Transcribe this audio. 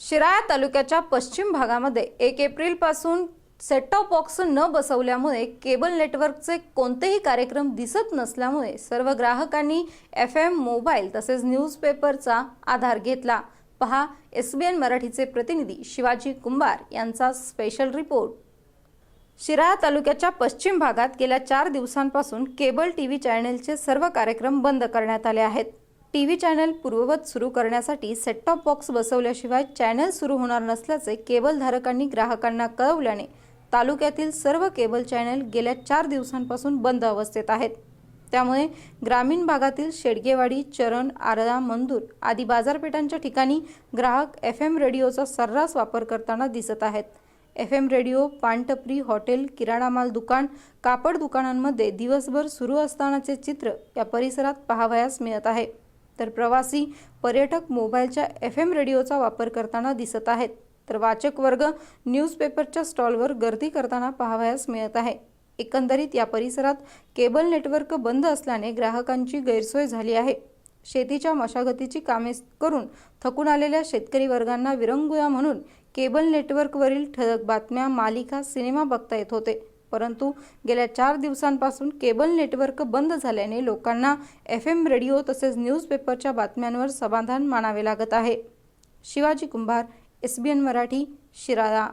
शिराळा तालुक्याच्या पश्चिम भागामध्ये एक एप्रिलपासून सेटटॉप बॉक्स न बसवल्यामुळे केबल नेटवर्कचे कोणतेही कार्यक्रम दिसत नसल्यामुळे सर्व ग्राहकांनी एफ एम मोबाईल तसेच न्यूजपेपरचा आधार घेतला. पहा एस बी एन मराठीचे प्रतिनिधी शिवाजी कुंभार यांचा स्पेशल रिपोर्ट शिराळा तालुक्याच्या पश्चिम भागात गेल्या चार दिवसांपासून केबल टी व्ही चॅनेलचे सर्व कार्यक्रम बंद करण्यात आले आहेत. टी व्ही चॅनल पूर्ववत सुरू करण्यासाठी सेटटॉप बॉक्स बसवल्याशिवाय चॅनल सुरू होणार नसल्याचे केबलधारकांनी ग्राहकांना कळवल्याने तालुक्यातील सर्व केबल चॅनल गेल्या चार दिवसांपासून बंद अवस्थेत आहेत. त्यामुळे ग्रामीण भागातील शेडगेवाडी चरण आरळा मंदूर आदी बाजारपेठांच्या ठिकाणी ग्राहक एफ एम रेडिओचा सर्रास वापर करताना दिसत आहेत. एफ एम रेडिओ पानटपरी हॉटेल किराणा माल दुकान कापड दुकानांमध्ये दिवसभर सुरू असतानाचे चित्र या परिसरात पाहावयास मिळत आहे. तर प्रवासी पर्यटक मोबाईलच्या एफ एम रेडिओचा वापर करताना दिसत आहेत. तर वाचक वर्ग न्यूजपेपरच्या स्टॉलवर गर्दी करताना पाहावयास मिळत आहे. एकंदरीत या परिसरात केबल नेटवर्क बंद असल्याने ग्राहकांची गैरसोय झाली आहे. शेतीच्या मशागतीची कामे करून थकून आलेल्या शेतकरी वर्गांना विरंगुळा म्हणून केबल नेटवर्कवरील ठळक बातम्या मालिका सिनेमा बघता येत होते. परंतु गेल्या चार दिवसांपासून केबल नेटवर्क बंद झाल्याने लोकांना एफ एम रेडिओ तसेच न्यूजपेपरच्या बातम्यांवर समाधान मानावे लागत आहे. Shivaji Kumbhar S B N Marathi Shirala.